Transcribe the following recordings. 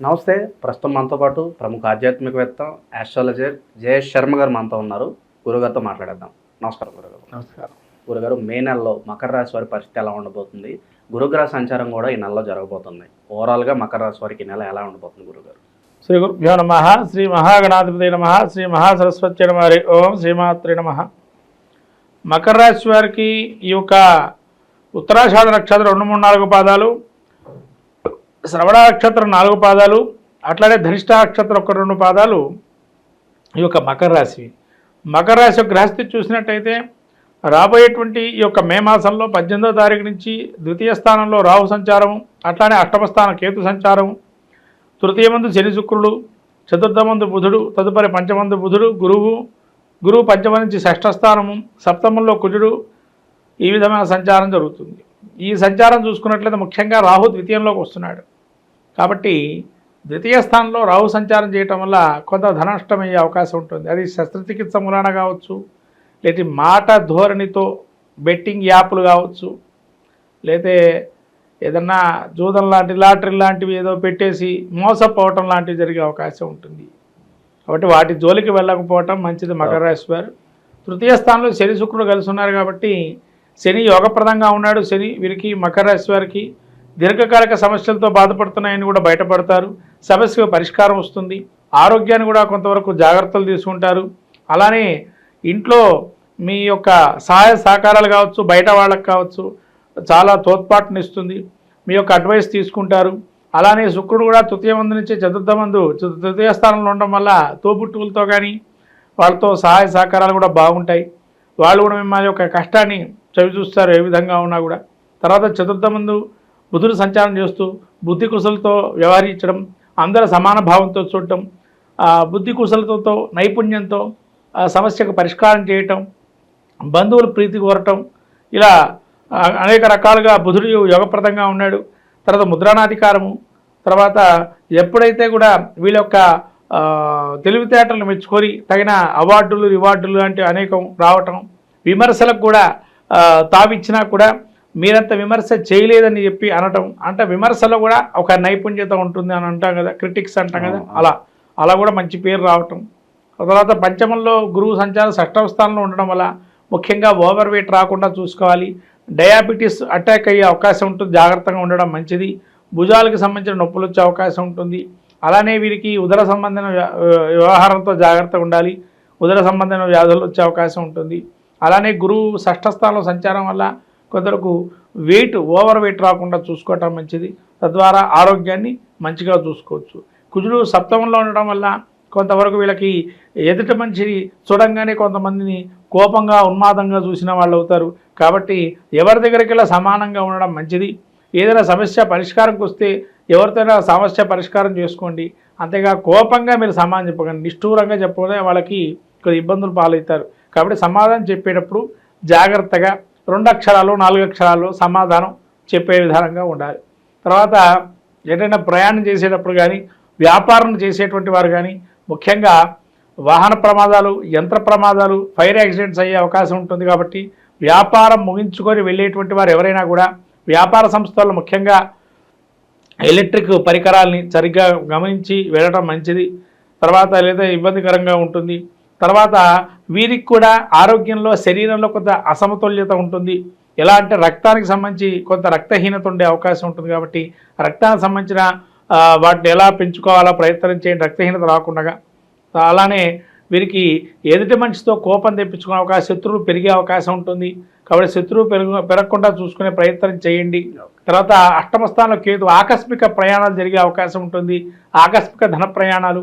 నమస్తే ప్రస్తుతం మనతో పాటు ప్రముఖ ఆధ్యాత్మికవేత్త ఆస్ట్రాలజర్ జయేష్ శర్మ గారు మనతో ఉన్నారు. గురుగారితో మాట్లాడేద్దాం. నమస్కారం గురుగారు. నమస్కారం. గురుగారు మే నెలలో మకర రాశి వారి పరిస్థితి ఎలా ఉండబోతుంది? గురుగ్రహ సంచారం కూడా ఈ నెలలో జరగబోతుంది. ఓవరాల్గా మకర రాశి వారికి ఈ నెల ఎలా ఉండబోతుంది గురుగారు? శ్రీ గురుభ్యో నమ శ్రీ మహాగణాధిపతి నమ శ్రీ మహాసరస్వతి నమ హరి ఓం శ్రీమాత్రి నమ. మకర రాశి వారికి ఈ యొక్క ఉత్తరాషాఢ నక్షత్రం రెండు మూడు నాలుగు పాదాలు శ్రవణ నక్షత్రం నాలుగు పాదాలు అట్లానే ధనిష్టాక్షత్రం ఒక రెండు పాదాలు ఈ యొక్క మకర రాశి. మకర రాశి యొక్క గ్రహస్థితి చూసినట్టయితే రాబోయేటువంటి ఈ యొక్క మే మాసంలో పద్దెనిమిదో తారీఖు నుంచి ద్వితీయ స్థానంలో రాహు సంచారం అట్లానే అష్టమ స్థానం కేతు సంచారం తృతీయమందు శని శుక్రుడు చతుర్థమందు బుధుడు తదుపరి పంచమందు బుధుడు గురువు గురువు పంచమ నుంచి షష్ఠ స్థానము సప్తమంలో కుజుడు ఈ విధమైన సంచారం జరుగుతుంది. ఈ సంచారం చూసుకున్నట్లయితే ముఖ్యంగా రాహు ద్వితీయంలోకి వస్తున్నాడు. కాబట్టి ద్వితీయ స్థానంలో రాహు సంచారం చేయటం వల్ల కొంత ధనష్టం అయ్యే అవకాశం ఉంటుంది. అది శస్త్రచికిత్స మూలాన కావచ్చు లేదా మాట ధోరణితో బెట్టింగ్ యాప్లు కావచ్చు లేతే ఏదన్నా జూదం లాంటి లాటరీ లాంటివి ఏదో పెట్టేసి మోసపోవటం లాంటివి జరిగే అవకాశం ఉంటుంది. కాబట్టి వాటి జోలికి వెళ్ళకపోవటం మంచిది మకర రాశి వారు. తృతీయ స్థానంలో శని శుక్రుడు కలిసి ఉన్నారు కాబట్టి శని యోగప్రదంగా ఉన్నాడు. శని వీరికి మకర రాశి వారికి దీర్ఘకాలిక సమస్యలతో బాధపడుతున్నాయని కూడా బయటపడతారు. సమస్యకు పరిష్కారం వస్తుంది. ఆరోగ్యాన్ని కూడా కొంతవరకు జాగ్రత్తలు తీసుకుంటారు. అలానే ఇంట్లో మీ యొక్క సహాయ సహకారాలు కావచ్చు బయట వాళ్ళకి కావచ్చు చాలా తోడ్పాటునిస్తుంది. మీ యొక్క అడ్వైస్ తీసుకుంటారు. అలానే శుక్రుడు కూడా తృతీయ మందు నుంచి చతుర్థ మందు తృతీయ స్థానంలో ఉండడం వల్ల తోబుట్టువులతో కానీ వాళ్ళతో సహాయ సహకారాలు కూడా బాగుంటాయి. వాళ్ళు కూడా మిమ్మల్ని యొక్క కష్టాన్ని చవి చూస్తారు ఏ విధంగా ఉన్నా కూడా. తర్వాత చతుర్థ ముందు బుధుడు సంచారం చేస్తూ బుద్ధి కుశలతో వ్యవహరించడం అందరూ సమాన భావంతో చూడటం బుద్ధి కుశలతతో నైపుణ్యంతో సమస్యకు పరిష్కారం చేయటం బంధువులు ప్రీతి కోరటం ఇలా అనేక రకాలుగా బుధుడు యోగప్రదంగా ఉన్నాడు. తర్వాత ముద్రణాధికారము తర్వాత ఎప్పుడైతే కూడా వీళ్ళ యొక్క తెలివితేటలను మెచ్చుకొని తగిన అవార్డులు రివార్డులు లాంటివి అనేకం రావటం విమర్శలకు కూడా తావిచ్చినా కూడా మీరంత విమర్శ చేయలేదని చెప్పి అనటం అంటే విమర్శలో కూడా ఒక నైపుణ్యత ఉంటుంది అని అంటాం కదా క్రిటిక్స్ అంటాం కదా అలా అలా కూడా మంచి పేరు రావటం. తర్వాత పంచమంలో గురువు సంచారం షష్టమ స్థానంలో ఉండడం వల్ల ముఖ్యంగా ఓవర్ వెయిట్ రాకుండా చూసుకోవాలి. డయాబెటీస్ అటాక్ అయ్యే అవకాశం ఉంటుంది జాగ్రత్తగా ఉండడం మంచిది. భుజాలకు సంబంధించిన నొప్పులు వచ్చే అవకాశం ఉంటుంది. అలానే వీరికి ఉదర సంబంధమైన వ్యా- వ్యవహారంతో జాగ్రత్తగా ఉండాలి. ఉదర సంబంధమైన వ్యాధులు వచ్చే అవకాశం ఉంటుంది. అలానే గురువు షష్ఠస్థానంలో సంచారం వల్ల కొందరకు వెయిట్ ఓవర్ వెయిట్ రాకుండా చూసుకోవటం మంచిది. తద్వారా ఆరోగ్యాన్ని మంచిగా చూసుకోవచ్చు. కుజుడు సప్తమంలో ఉండడం వల్ల కొంతవరకు వీళ్ళకి ఎదుటి మనిషిని చూడంగానే కొంతమందిని కోపంగా ఉన్మాదంగా చూసిన వాళ్ళు అవుతారు. కాబట్టి ఎవరి దగ్గరికి వెళ్ళి సమానంగా ఉండడం మంచిది. ఏదైనా సమస్య పరిష్కారంకి వస్తే ఎవరితోనైనా సమస్య పరిష్కారం చేసుకోండి. అంతేగా కోపంగా మీరు సమానం చెప్పకండి. నిష్ఠూరంగా చెప్పకపోతే వాళ్ళకి కొద్ది ఇబ్బందులు పాలవుతారు. కాబట్టి సమాధానం చెప్పేటప్పుడు జాగ్రత్తగా రెండు అక్షరాలు నాలుగు అక్షరాలు సమాధానం చెప్పే విధానంగా ఉండాలి. తర్వాత ఏదైనా ప్రయాణం చేసేటప్పుడు కానీ వ్యాపారం చేసేటువంటి వారు కానీ ముఖ్యంగా వాహన ప్రమాదాలు యంత్ర ప్రమాదాలు ఫైర్ యాక్సిడెంట్స్ అయ్యే అవకాశం ఉంటుంది కాబట్టి వ్యాపారం ముగించుకొని వెళ్ళేటువంటి వారు ఎవరైనా కూడా వ్యాపార సంస్థల్లో ముఖ్యంగా ఎలక్ట్రిక్ పరికరాల్ని సరిగ్గా గమనించి వెళ్ళడం మంచిది. తర్వాత లేదా ఇబ్బందికరంగా ఉంటుంది. తర్వాత వీరికి కూడా ఆరోగ్యంలో శరీరంలో కొంత అసమతుల్యత ఉంటుంది. ఎలా అంటే రక్తానికి సంబంధించి కొంత రక్తహీనత ఉండే అవకాశం ఉంటుంది కాబట్టి రక్తానికి సంబంధించిన వాటిని ఎలా పెంచుకోవాలో ప్రయత్నం చేయండి రక్తహీనత రాకుండా. అలానే వీరికి ఎదుటి మనిషితో కోపం తెప్పించుకునే అవకాశం శత్రువులు పెరిగే అవకాశం ఉంటుంది. కాబట్టి శత్రువు పెరుగు పెరగకుండా చూసుకునే ప్రయత్నం చేయండి. తర్వాత అష్టమ స్థానంలో కేతు ఆకస్మిక ప్రయాణాలు జరిగే అవకాశం ఉంటుంది. ఆకస్మిక ధన ప్రయాణాలు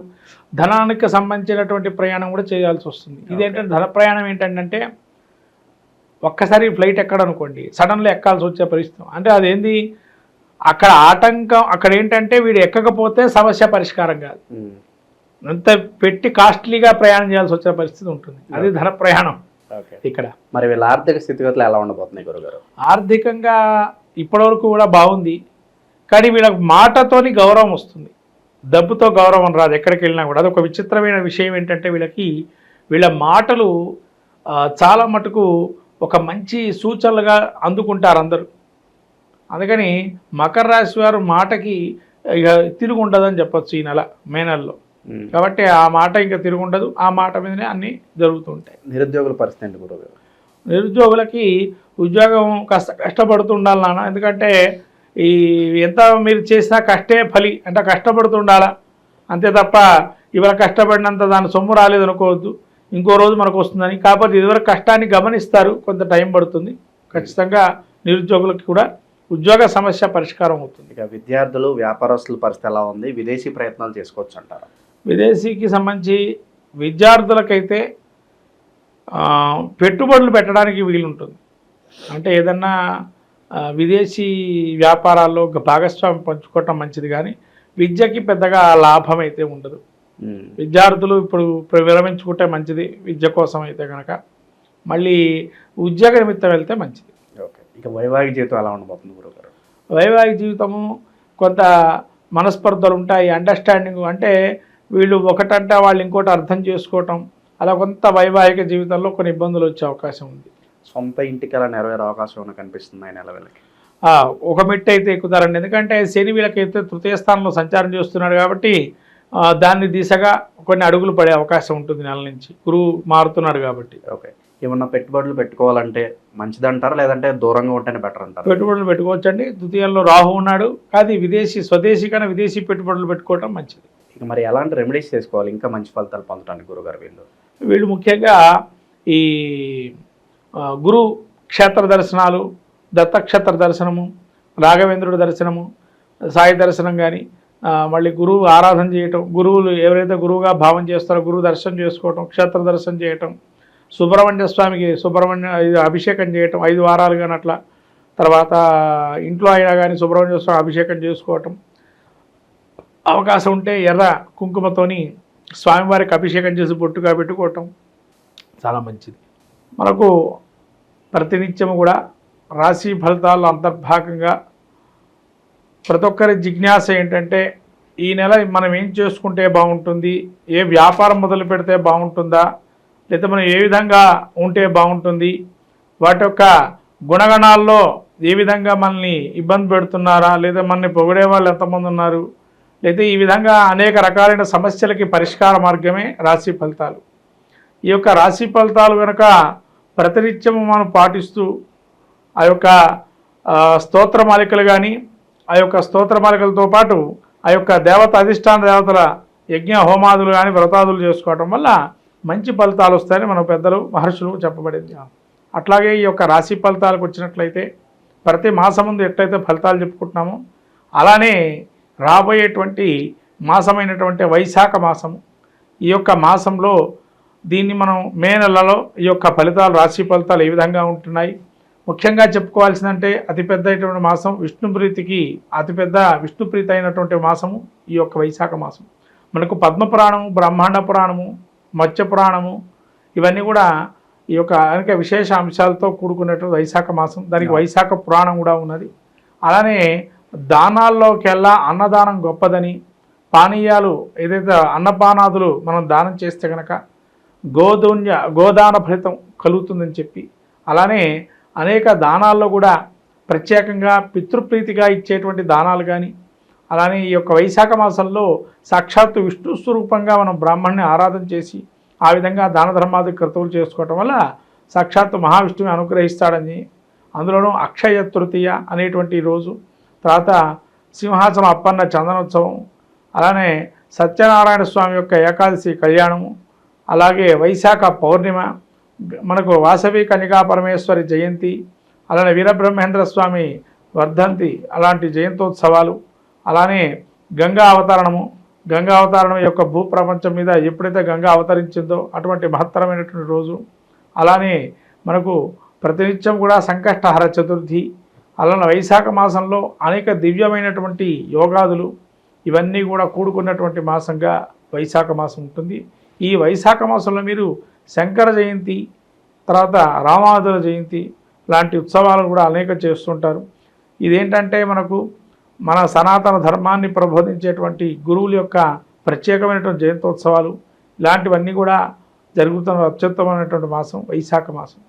ధనానికి సంబంధించినటువంటి ప్రయాణం కూడా చేయాల్సి వస్తుంది. ఇదేంటంటే ధన ప్రయాణం ఏంటంటే ఒక్కసారి ఫ్లైట్ ఎక్కడనుకోండి సడన్లో ఎక్కాల్సి వచ్చే పరిస్థితి. అంటే అదేంది? అక్కడ ఆటంకం అక్కడ ఏంటంటే వీడు ఎక్కకపోతే సమస్య పరిష్కారం కాదు. అంత పెట్టి కాస్ట్లీగా ప్రయాణం చేయాల్సి వచ్చే పరిస్థితి ఉంటుంది. అది ధన ప్రయాణం ఓకే. ఇక్కడ. మరి వీళ్ళ ఆర్థిక స్థితిగతులు ఎలా ఉండబోతున్నాయి గురుగారు? ఆర్థికంగా ఇప్పటివరకు కూడా బాగుంది. కానీ వీళ్ళకి మాటతోని గౌరవం వస్తుంది. డబ్బుతో గౌరవం రాదు ఎక్కడికి వెళ్ళినా కూడా. అదొక విచిత్రమైన విషయం ఏంటంటే వీళ్ళకి వీళ్ళ మాటలు చాలా మటుకు ఒక మంచి సూచనలుగా అందుకుంటారు అందరూ. అందుకని మకర రాశి వారు మాటకి ఇక తిరుగు ఉండదని చెప్పొచ్చు ఈ నెల మే నెలలో. కాబట్టి ఆ మాట ఇంకా తిరుగు ఉండదు ఆ మాట మీదనే అన్నీ జరుగుతుంటాయి నిరుద్యోగుల పరిస్థితి నిరుద్యోగులకి ఉద్యోగం కష్ట కష్టపడుతుండాలి నాన్న. ఎందుకంటే ఈ ఎంత మీరు చేసినా కష్టే ఫలి అంటే కష్టపడుతుండాలా? అంతే తప్ప ఇవాళ కష్టపడినంత దాని సొమ్ము రాలేదు అనుకోవద్దు. ఇంకో రోజు మనకు వస్తుందని. కాకపోతే ఇదివరకు కష్టాన్ని గమనిస్తారు కొంత టైం పడుతుంది. ఖచ్చితంగా నిరుద్యోగులకు కూడా ఉద్యోగ సమస్య పరిష్కారం అవుతుంది. ఇక విద్యార్థులు వ్యాపారస్తుల పరిస్థితి ఎలా ఉంది? విదేశీ ప్రయత్నాలు చేసుకోవచ్చు అంటారా విదేశీకి సంబంధించి విద్యార్థులకైతే పెట్టుబడులు పెట్టడానికి వీలుంటుంది. అంటే ఏదన్నా విదేశీ వ్యాపారాల్లో ఒక భాగస్వామ్యం పంచుకోవటం మంచిది కానీ విద్యకి పెద్దగా లాభం అయితే ఉండదు. విద్యార్థులు ఇప్పుడు ఇప్పుడు విరమించుకుంటే మంచిది విద్య కోసం అయితే కనుక మళ్ళీ ఉద్యోగ నిమిత్తం వెళ్తే మంచిది. ఓకే. ఇక వైవాహిక జీవితం ఎలా ఉండబోతుంది గురుగారు వైవాహిక జీవితము కొంత మనస్పర్ధలు ఉంటాయి అండర్స్టాండింగ్ అంటే వీళ్ళు ఒకటంటే వాళ్ళు ఇంకోటి అర్థం చేసుకోవటం అలా కొంత వైవాహిక జీవితంలో కొన్ని ఇబ్బందులు వచ్చే అవకాశం ఉంది. సొంత ఇంటికి అలా నెరవేరే అవకాశం ఏమైనా కనిపిస్తుంది ఆయన నెల వీళ్ళకి? ఒక మెట్టు అయితే ఎక్కుతారండి. ఎందుకంటే శని వీళ్ళకైతే తృతీయ స్థానంలో సంచారం చేస్తున్నాడు కాబట్టి దాన్ని దిశగా కొన్ని అడుగులు పడే అవకాశం ఉంటుంది నెల నుంచి. గురువు మారుతున్నాడు కాబట్టి. ఓకే. ఏమన్నా పెట్టుబడులు పెట్టుకోవాలంటే మంచిదంటారా? లేదంటే దూరంగా ఉంటేనే బెటర్ అంటారా? పెట్టుబడులు పెట్టుకోవచ్చండి. తృతీయంలో రాహు ఉన్నాడు. కానీ విదేశీ స్వదేశీ కన్నా విదేశీ పెట్టుబడులు పెట్టుకోవటం మంచిది. ఇక మరి ఎలాంటి రెమెడీస్ చేసుకోవాలి? ఇంకా మంచి ఫలితాలు పొందడానికి గురుగారు వీళ్ళు? వీళ్ళు ముఖ్యంగా ఈ గురు క్షేత్ర దర్శనాలు దత్తక్షేత్ర దర్శనము రాఘవేంద్రుడి దర్శనము సాయి దర్శనం కానీ మళ్ళీ గురువు ఆరాధన చేయటం గురువులు ఎవరైతే గురువుగా భావం చేస్తారో గురువు దర్శనం చేసుకోవటం క్షేత్ర దర్శనం చేయటం సుబ్రహ్మణ్య స్వామికి సుబ్రహ్మణ్య అభిషేకం చేయటం ఐదు వారాలు కానీ అట్లా తర్వాత ఇంట్లో అయినా కానీ సుబ్రహ్మణ్య స్వామి అభిషేకం చేసుకోవటం అవకాశం ఉంటే ఎర్ర కుంకుమతోని స్వామివారికి అభిషేకం చేసి బొట్టుగా పెట్టుకోవటం చాలా మంచిది. మనకు ప్రతినిత్యము కూడా రాశి ఫలితాల్లో అంతర్భాగంగా ప్రతి ఒక్కరి జిజ్ఞాస ఏంటంటే ఈ నెల మనం ఏం చేసుకుంటే బాగుంటుంది? ఏ వ్యాపారం మొదలు పెడితే బాగుంటుందా? లేదా మనం ఏ విధంగా ఉంటే బాగుంటుంది? వాటి యొక్క గుణగణాల్లో ఏ విధంగా మనల్ని ఇబ్బంది పెడుతున్నారా? లేదా మనల్ని పొగిడే వాళ్ళు ఎంతమంది ఉన్నారు? లేదా ఈ విధంగా అనేక రకాలైన సమస్యలకి పరిష్కార మార్గమే రాశి ఫలితాలు. ఈ యొక్క రాశి ఫలితాలు కనుక ప్రతినిత్యము మనం పాటిస్తూ ఆ యొక్క స్తోత్రమాలికలు కానీ ఆ యొక్క స్తోత్రమాలికలతో పాటు ఆ యొక్క దేవత అధిష్టాన దేవతల యజ్ఞ హోమాదులు కానీ వ్రతాదులు చేసుకోవటం వల్ల మంచి ఫలితాలు వస్తాయని మన పెద్దలు మహర్షులు చెప్పబడింది. అట్లాగే ఈ యొక్క రాశి ఫలితాలకు వచ్చినట్లయితే ప్రతి మాసం ముందు ఎట్లయితే ఫలితాలు చెప్పుకుంటున్నామో అలానే రాబోయేటువంటి మాసమైనటువంటి వైశాఖ మాసము ఈ యొక్క మాసంలో దీన్ని మనం మే నెలలో ఈ యొక్క ఫలితాలు రాశి ఫలితాలు ఏ విధంగా ఉంటున్నాయి? ముఖ్యంగా చెప్పుకోవాల్సిందంటే అతిపెద్ద అయినటువంటి మాసం విష్ణుప్రీతికి అతిపెద్ద విష్ణుప్రీతి అయినటువంటి మాసము ఈ యొక్క వైశాఖ మాసం. మనకు పద్మపురాణము బ్రహ్మాండ పురాణము మత్స్య పురాణము ఇవన్నీ కూడా ఈ యొక్క అనేక విశేష అంశాలతో కూడుకున్నటువంటి వైశాఖ మాసం. దానికి వైశాఖ పురాణం కూడా ఉన్నది. అలానే దానాల్లోకెల్లా అన్నదానం గొప్పదని పానీయాలు ఏదైతే అన్నపానాదులు మనం దానం చేస్తే కనుక గోధున్య గోదాన ఫలితం కలుగుతుందని చెప్పి. అలానే అనేక దానాల్లో కూడా ప్రత్యేకంగా పితృప్రీతిగా ఇచ్చేటువంటి దానాలు కానీ అలానే ఈ యొక్క వైశాఖ మాసంలో సాక్షాత్తు విష్ణు స్వరూపంగా మనం బ్రాహ్మణ్ణి ఆరాధన చేసి ఆ విధంగా దాన ధర్మాది క్రతువులు చేసుకోవటం వల్ల సాక్షాత్తు మహావిష్ణువుని అనుగ్రహిస్తాడని అందులోనూ అక్షయ తృతీయ అనేటువంటి రోజు తర్వాత సింహాచలం అప్పన్న చందనోత్సవం అలానే సత్యనారాయణ స్వామి యొక్క ఏకాదశి కళ్యాణము అలాగే వైశాఖ పౌర్ణిమ మనకు వాసవి కన్యకా పరమేశ్వరి జయంతి అలానే వీరబ్రహ్మేంద్ర స్వామి వర్ధంతి అలాంటి జయంతోత్సవాలు అలానే గంగా అవతరణము గంగా అవతరణం యొక్క భూప్రపంచం మీద ఎప్పుడైతే గంగా అవతరించిందో అటువంటి మహత్తరమైనటువంటి రోజు. అలానే మనకు ప్రతినిత్యం కూడా సంకష్టహర చతుర్థి అలానే వైశాఖ మాసంలో అనేక దివ్యమైనటువంటి యోగాదులు ఇవన్నీ కూడా కూడుకున్నటువంటి మాసంగా వైశాఖ మాసం ఉంటుంది. ఈ వైశాఖ మాసంలో మీరు శంకర జయంతి తర్వాత రామాదుల జయంతి లాంటి ఉత్సవాలు కూడా అనేక చేస్తుంటారు. ఇదేంటంటే మనకు మన సనాతన ధర్మాన్ని ప్రబోధించేటువంటి గురువుల యొక్క ప్రత్యేకమైనటువంటి జయంతోత్సవాలు ఇలాంటివన్నీ కూడా జరుగుతున్న అత్యుత్తమైనటువంటి మాసం వైశాఖ మాసం.